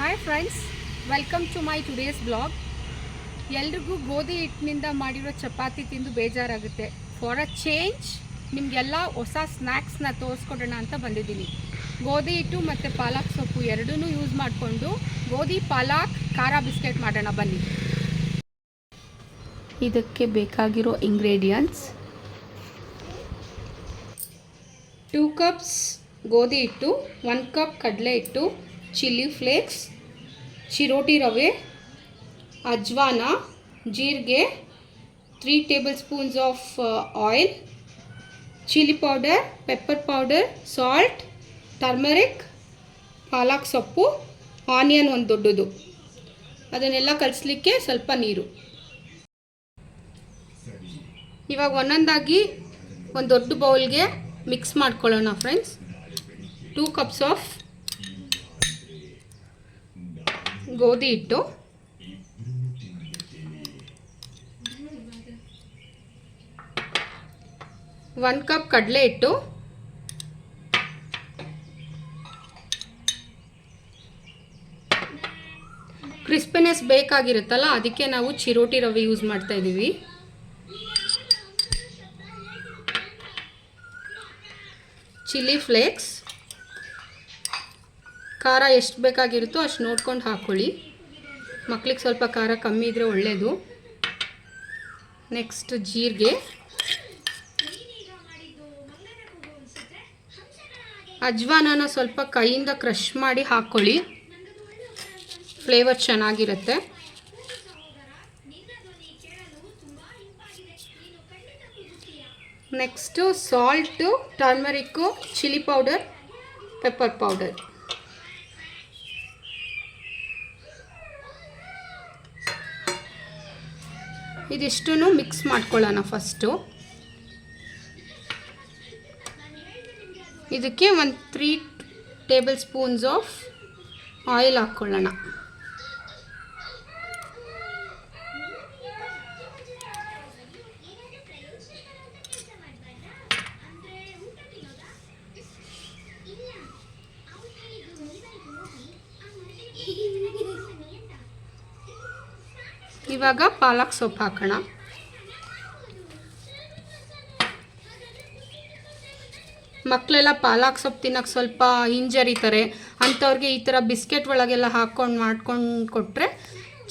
Hi friends welcome to my today's blog ಎಲ್ರಿಗೂ ಗೋಧಿ ಹಿಟ್ಟಿನಿಂದ ಮಾಡಿರೋ ಚಪಾತಿ ತಿಂದು ಬೇಜಾರಾಗುತ್ತೆ. ಫಾರ್ ಅ ಚೇಂಜ್ ನಿಮಗೆಲ್ಲ ಹೊಸ ಸ್ನ್ಯಾಕ್ಸ್ನ ತೋರಿಸ್ಕೊಡೋಣ ಅಂತ ಬಂದಿದ್ದೀನಿ. ಗೋಧಿ ಹಿಟ್ಟು ಮತ್ತು ಪಾಲಕ್ ಸೊಪ್ಪು ಎರಡೂ ಯೂಸ್ ಮಾಡಿಕೊಂಡು ಗೋಧಿ, ಪಾಲಕ್, ಖಾರ ಬಿಸ್ಕೆಟ್ ಮಾಡೋಣ ಬನ್ನಿ. ಇದಕ್ಕೆ ಬೇಕಾಗಿರೋ ಇಂಗ್ರೀಡಿಯಂಟ್ಸ್ ಟೂ ಕಪ್ಸ್ ಗೋಧಿ ಹಿಟ್ಟು ಒನ್ ಕಪ್ ಕಡಲೆ ಹಿಟ್ಟು ಚಿಲ್ಲಿ ಫ್ಲೇಕ್ಸ್, ಚಿರೋಟಿ ರವೆ, ಅಜ್ವಾನ, ಜೀರಿಗೆ three tablespoons of oil chilli powder pepper powder salt turmeric palak ಸೊಪ್ಪು ಆನಿಯನ್ ಒಂದು ದೊಡ್ಡದು. ಅದನ್ನೆಲ್ಲ ಕಲಿಸ್ಲಿಕ್ಕೆ ಸ್ವಲ್ಪ ನೀರು. ಇವಾಗ ಒಂದೊಂದಾಗಿ ಒಂದು ದೊಡ್ಡ ಬೌಲ್ಗೆ ಮಿಕ್ಸ್ ಮಾಡ್ಕೊಳ್ಳೋಣ ಫ್ರೆಂಡ್ಸ್ ಟೂ ಕಪ್ಸ್ ಆಫ್ ಗೋಧಿ ಹಿಟ್ಟು. ಒನ್ ಕಪ್ ಕಡಲೆ ಹಿಟ್ಟು. ಕ್ರಿಸ್ಪಿನೆಸ್ ಬೇಕಾಗಿರುತ್ತಲ್ಲ, ಅದಕ್ಕೆ ನಾವು ಚಿರೋಟಿ ರವೆ ಯೂಸ್ ಮಾಡ್ತಾ ಇದ್ದೀವಿ. ಚಿಲ್ಲಿ ಫ್ಲೇಕ್ಸ್ ಖಾರ ಎಷ್ಟು ಬೇಕಾಗಿರುತ್ತೋ ಅಷ್ಟು ನೋಡ್ಕೊಂಡು ಹಾಕ್ಕೊಳ್ಳಿ ಮಕ್ಕಳಿಗೆ ಸ್ವಲ್ಪ ಖಾರ ಕಮ್ಮಿ ಇದ್ದರೆ ಒಳ್ಳೆಯದು ನೆಕ್ಸ್ಟ್ ಜೀರಿಗೆ. ಅಜ್ವಾನನ ಸ್ವಲ್ಪ ಕೈಯಿಂದ ಕ್ರಷ್ ಮಾಡಿ ಹಾಕ್ಕೊಳ್ಳಿ ಫ್ಲೇವರ್ ಚೆನ್ನಾಗಿರುತ್ತೆ. Next salt turmeric chilli powder, pepper powder. ಇದಿಷ್ಟು ಮಿಕ್ಸ್ ಮಾಡ್ಕೊಳ್ಳೋಣ ಫಸ್ಟು ಇದಕ್ಕೆ ಒಂದು three tablespoons of oil ಹಾಕ್ಕೊಳ್ಳೋಣ. ಇವಾಗ ಪಾಲಕ್ ಸೊಪ್ಪು ಹಾಕೋಣ. ಮಕ್ಕಳೆಲ್ಲ ಪಾಲಕ್ ಸೊಪ್ಪು ತಿನ್ನೋಕ್ಕೆ ಸ್ವಲ್ಪ ಹಿಂಜರಿತಾರೆ. ಅಂಥವ್ರಿಗೆ ಈ ಥರ ಬಿಸ್ಕೆಟ್ ಒಳಗೆಲ್ಲ ಹಾಕ್ಕೊಂಡು ಮಾಡ್ಕೊಂಡು ಕೊಟ್ಟರೆ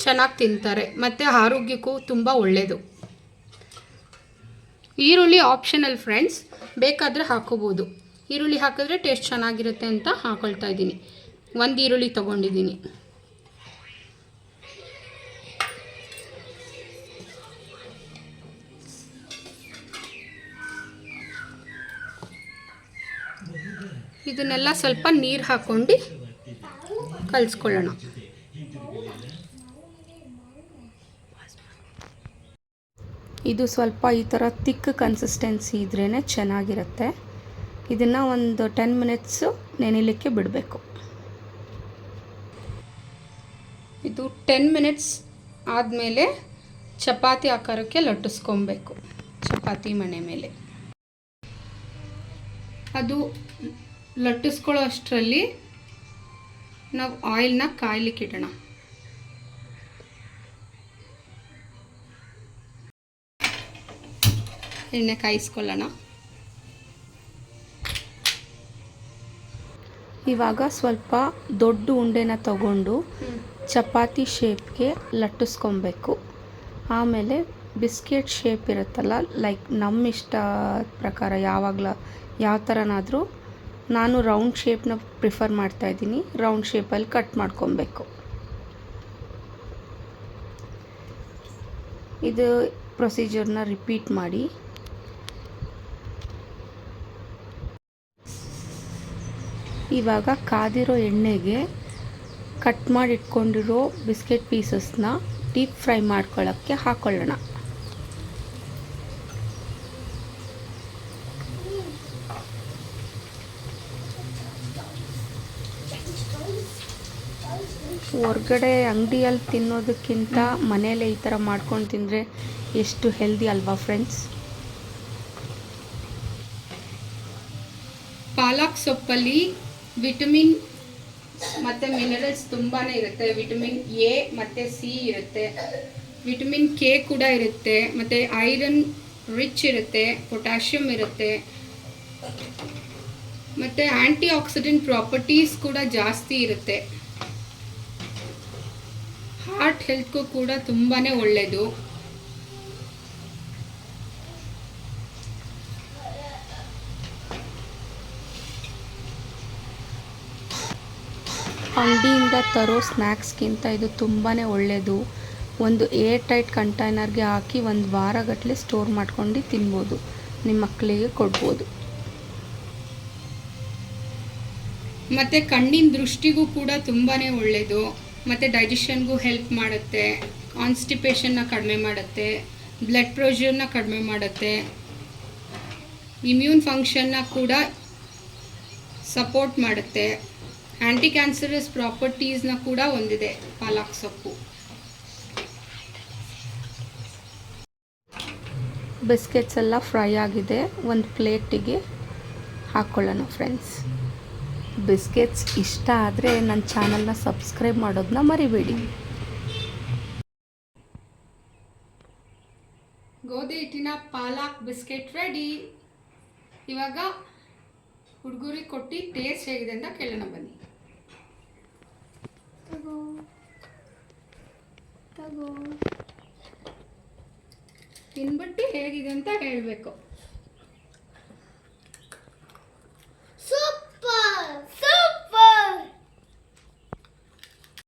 ಚೆನ್ನಾಗಿ ತಿಂತಾರೆ. ಮತ್ತು ಆರೋಗ್ಯಕ್ಕೂ ತುಂಬ ಒಳ್ಳೆಯದು ಈರುಳ್ಳಿ ಆಪ್ಷನಲ್ ಫ್ರೆಂಡ್ಸ್ ಬೇಕಾದರೆ ಹಾಕೋಬೋದು. ಈರುಳ್ಳಿ ಹಾಕಿದ್ರೆ ಟೇಸ್ಟ್ ಚೆನ್ನಾಗಿರುತ್ತೆ ಅಂತ ಹಾಕೊಳ್ತಾ ಇದ್ದೀನಿ. ಒಂದು ಈರುಳ್ಳಿ ತೊಗೊಂಡಿದ್ದೀನಿ. ಇದನ್ನೆಲ್ಲ ಸ್ವಲ್ಪ ನೀರು ಹಾಕ್ಕೊಂಡು ಕಲಿಸ್ಕೊಳ್ಳೋಣ. ಇದು ಸ್ವಲ್ಪ ಈ ಥರ ತಿಕ್ ಕನ್ಸಿಸ್ಟೆನ್ಸಿ ಇದ್ರೇ ಚೆನ್ನಾಗಿರುತ್ತೆ. ಇದನ್ನು ಒಂದು ಟೆನ್ ಮಿನಿಟ್ಸು ನೆನೆಯಲಿಕ್ಕೆ ಬಿಡಬೇಕು. ಇದು ಟೆನ್ ಮಿನಿಟ್ಸ್ ಆದಮೇಲೆ ಚಪಾತಿ ಆಕಾರಕ್ಕೆ ಲಟ್ಟಿಸ್ಕೊಬೇಕು. ಚಪಾತಿ ಮಣೆ ಮೇಲೆ. ಅದು ಲಟ್ಟಿಸ್ಕೊಳ್ಳೋ ಅಷ್ಟರಲ್ಲಿ ನಾವು ಆಯಿಲ್ನ ಕಾಯ್ಲಿಕ್ಕೆ ಇಡೋಣ ಎಣ್ಣೆ ಕಾಯಿಸ್ಕೊಳ್ಳೋಣ. ಇವಾಗ ಸ್ವಲ್ಪ ದೊಡ್ಡ ಉಂಡೆನ ತಗೊಂಡು ಚಪಾತಿ ಶೇಪ್ಗೆ ಲಟ್ಟಿಸ್ಕೊಬೇಕು. ಆಮೇಲೆ ಬಿಸ್ಕೆಟ್ ಶೇಪ್ ಇರುತ್ತಲ್ಲ, ಲೈಕ್ ನಮ್ಮ ಇಷ್ಟ ಪ್ರಕಾರ ಯಾವಾಗಲ ಯಾವ ಥರನಾದರೂ ನಾನು ರೌಂಡ್ ಶೇಪ್ನ ಪ್ರಿಫರ್ ಮಾಡ್ತಾ ಇದ್ದೀನಿ. ರೌಂಡ್ ಶೇಪಲ್ಲಿ ಕಟ್ ಮಾಡ್ಕೊಬೇಕು. ಇದು ಪ್ರೊಸೀಜರ್ನ ರಿಪೀಟ್ ಮಾಡಿ. ಇವಾಗ ಕಾದಿರೋ ಎಣ್ಣೆಗೆ ಕಟ್ ಮಾಡಿ ಇಟ್ಕೊಂಡಿರೋ ಬಿಸ್ಕೆಟ್ ಪೀಸಸ್ನ ಡೀಪ್ ಫ್ರೈ ಮಾಡ್ಕೊಳ್ಳೋಕ್ಕೆ ಹಾಕೊಳ್ಳೋಣ. ಹೊರ್ಗಡೆ ಅಂಗಡಿಯಲ್ಲಿ ತಿನ್ನೋದಕ್ಕಿಂತ ಮನೆಯಲ್ಲೇ ಈ ಥರ ಮಾಡ್ಕೊಂಡು ತಿಂದರೆ ಎಷ್ಟು ಹೆಲ್ದಿ ಅಲ್ವಾ ಫ್ರೆಂಡ್ಸ್ ಪಾಲಕ್ ಸೊಪ್ಪಲ್ಲಿ ವಿಟಮಿನ್ ಮತ್ತು ಮಿನರಲ್ಸ್ ತುಂಬಾ ಇರುತ್ತೆ. ವಿಟಮಿನ್ ಎ ಮತ್ತು ಸಿ ಇರುತ್ತೆ. ವಿಟಮಿನ್ ಕೆ ಕೂಡ ಇರುತ್ತೆ. ಮತ್ತು ಐರನ್ ರಿಚ್ ಇರುತ್ತೆ. ಪೊಟ್ಯಾಷಿಯಂ ಇರುತ್ತೆ. ಮತ್ತು ಆ್ಯಂಟಿ ಆಕ್ಸಿಡೆಂಟ್ ಪ್ರಾಪರ್ಟೀಸ್ ಕೂಡ ಜಾಸ್ತಿ ಇರುತ್ತೆ. ಹಾರ್ಟ್ ಹೆಲ್ತ್ಗೂ ಕೂಡ ತುಂಬಾ ಒಳ್ಳೆಯದು ಅಂಗಡಿಯಿಂದ ತರೋ ಸ್ನ್ಯಾಕ್ಸ್ಗಿಂತ ಇದು ತುಂಬಾ ಒಳ್ಳೆಯದು ಒಂದು ಏರ್ ಟೈಟ್ ಕಂಟೈನರ್ಗೆ ಹಾಕಿ ಒಂದು ವಾರಗಟ್ಟಲೆ ಸ್ಟೋರ್ ಮಾಡ್ಕೊಂಡು ತಿನ್ಬೋದು. ನಿಮ್ಮ ಮಕ್ಕಳಿಗೆ ಕೊಡ್ಬೋದು. ಮತ್ತು ಕಣ್ಣಿನ ದೃಷ್ಟಿಗೂ ಕೂಡ ತುಂಬಾ ಒಳ್ಳೆಯದು ಮತ್ತು ಡೈಜೆಷನ್ಗೂ ಹೆಲ್ಪ್ ಮಾಡುತ್ತೆ ಕಾನ್ಸ್ಟಿಪೇಷನ್ನ ಕಡಿಮೆ ಮಾಡುತ್ತೆ ಬ್ಲಡ್ ಪ್ರೆಷರ್ನ ಕಡಿಮೆ ಮಾಡುತ್ತೆ. ಇಮ್ಯೂನ್ ಫಂಕ್ಷನ್ನ ಕೂಡ ಸಪೋರ್ಟ್ ಮಾಡುತ್ತೆ. ಆ್ಯಂಟಿ ಕ್ಯಾನ್ಸರಸ್ ಪ್ರಾಪರ್ಟೀಸ್ನ ಕೂಡ ಹೊಂದಿದೆ ಪಾಲಕ್ ಸೊಪ್ಪು. ಬಿಸ್ಕೆಟ್ಸ್ ಎಲ್ಲ ಫ್ರೈ ಆಗಿದೆ. ಒಂದು ಪ್ಲೇಟಿಗೆ ಹಾಕ್ಕೊಳ್ಳೋಣ ಫ್ರೆಂಡ್ಸ್ ಬಿಸ್ಕೆಟ್ಸ್ ಇಷ್ಟ ಆದರೆ ನನ್ನ ಚಾನಲ್ನ ಸಬ್ಸ್ಕ್ರೈಬ್ ಮಾಡೋದನ್ನ ಮರಿಬೇಡಿ. ಗೋಧಿ ಹಿಟ್ಟಿನ ಪಾಲಾಕ್ ಬಿಸ್ಕೆಟ್ ರೆಡಿ. ಇವಾಗ ಹುಡುಗರಿಗೆ ಕೊಟ್ಟು ಟೇಸ್ಟ್ ಹೇಗಿದೆ ಅಂತ ಕೇಳೋಣ ಬನ್ನಿ. ತಿನ್ಬಿಟ್ಟು ಹೇಗಿದೆ ಅಂತ ಹೇಳಬೇಕು.